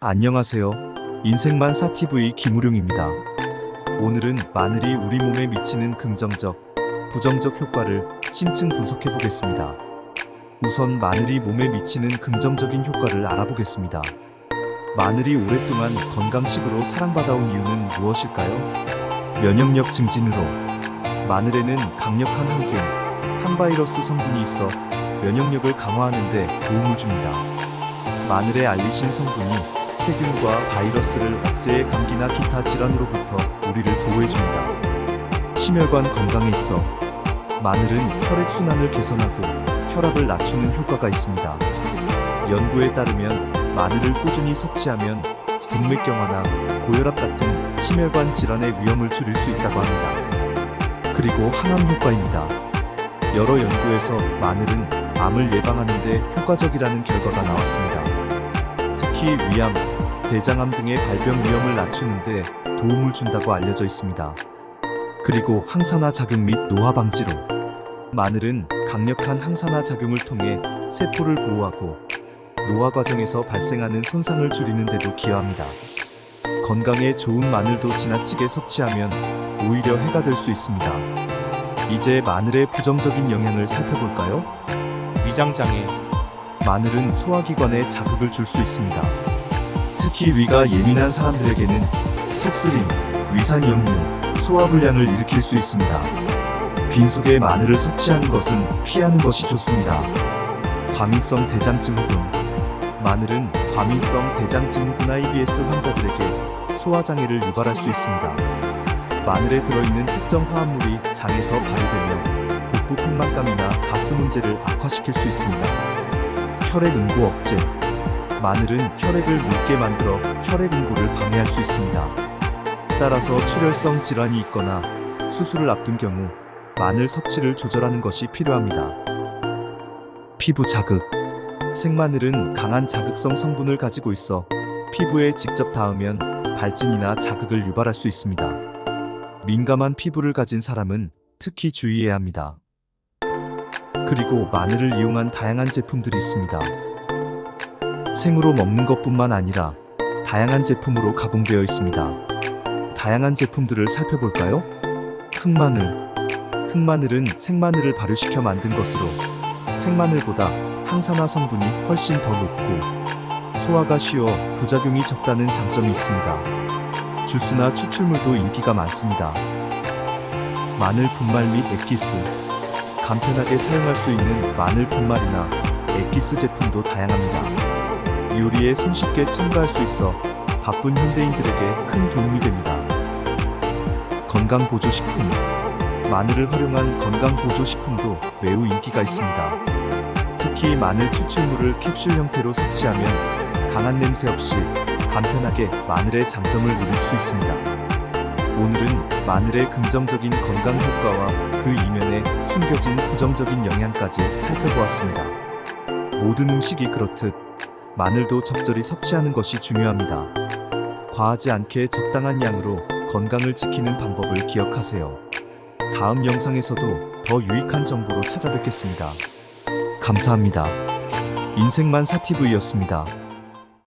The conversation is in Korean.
안녕하세요. 인생만 사TV 김우룡입니다. 오늘은 마늘이 우리 몸에 미치는 긍정적, 부정적 효과를 심층 분석해 보겠습니다. 우선 마늘이 몸에 미치는 긍정적인 효과를 알아보겠습니다. 마늘이 오랫동안 건강식으로 사랑받아온 이유는 무엇일까요? 면역력 증진으로 마늘에는 강력한 항균, 항바이러스 성분이 있어 면역력을 강화하는 데 도움을 줍니다. 마늘의 알리신 성분이 세균과 바이러스를 억제해 감기나 기타 질환으로부터 우리를 보호해줍니다. 심혈관 건강에 있어 마늘은 혈액 순환을 개선하고 혈압을 낮추는 효과가 있습니다. 연구에 따르면 마늘을 꾸준히 섭취하면 동맥경화나 고혈압 같은 심혈관 질환의 위험을 줄일 수 있다고 합니다. 그리고 항암 효과입니다. 여러 연구에서 마늘은 암을 예방하는 데 효과적이라는 결과가 나왔습니다. 특히 위암, 대장암 등의 발병 위험을 낮추는 데 도움을 준다고 알려져 있습니다. 그리고 항산화 작용 및 노화 방지로 마늘은 강력한 항산화 작용을 통해 세포를 보호하고 노화 과정에서 발생하는 손상을 줄이는 데도 기여합니다. 건강에 좋은 마늘도 지나치게 섭취하면 오히려 해가 될 수 있습니다. 이제 마늘의 부정적인 영향을 살펴볼까요? 위장장애 마늘은 소화기관에 자극을 줄 수 있습니다. 특히 위가 예민한 사람들에게는 속쓰림, 위산염류, 소화불량을 일으킬 수 있습니다. 빈속에 마늘을 섭취하는 것은 피하는 것이 좋습니다. 과민성 대장증후군 마늘은 과민성 대장증후군 IBS 환자들에게 소화장애를 유발할 수 있습니다. 마늘에 들어있는 특정 화합물이 장에서 발효되며 복부 팽만감이나 가스 문제를 악화시킬 수 있습니다. 혈액 응고 억제 마늘은 혈액을 묽게 만들어 혈액 응고를 방해할 수 있습니다. 따라서 출혈성 질환이 있거나 수술을 앞둔 경우 마늘 섭취를 조절하는 것이 필요합니다. 피부 자극 생마늘은 강한 자극성 성분을 가지고 있어 피부에 직접 닿으면 발진이나 자극을 유발할 수 있습니다. 민감한 피부를 가진 사람은 특히 주의해야 합니다. 그리고 마늘을 이용한 다양한 제품들이 있습니다. 생으로 먹는 것뿐만 아니라 다양한 제품으로 가공되어 있습니다. 다양한 제품들을 살펴볼까요? 흑마늘. 흑마늘은 생마늘을 발효시켜 만든 것으로 생마늘보다 항산화 성분이 훨씬 더 높고 소화가 쉬워 부작용이 적다는 장점이 있습니다. 주스나 추출물도 인기가 많습니다. 마늘 분말 및 액기스. 간편하게 사용할 수 있는 마늘 분말이나 액기스 제품도 다양합니다. 요리에 손쉽게 첨가할 수 있어 바쁜 현대인들에게 큰 도움이 됩니다. 건강보조식품. 마늘을 활용한 건강보조식품도 매우 인기가 있습니다. 특히 마늘 추출물을 캡슐 형태로 섭취하면 강한 냄새 없이 간편하게 마늘의 장점을 누릴 수 있습니다. 오늘은 마늘의 긍정적인 건강 효과와 그 이면에 숨겨진 부정적인 영향까지 살펴보았습니다. 모든 음식이 그렇듯 마늘도 적절히 섭취하는 것이 중요합니다. 과하지 않게 적당한 양으로 건강을 지키는 방법을 기억하세요. 다음 영상에서도 더 유익한 정보로 찾아뵙겠습니다. 감사합니다. 인생만 사티브이였습니다.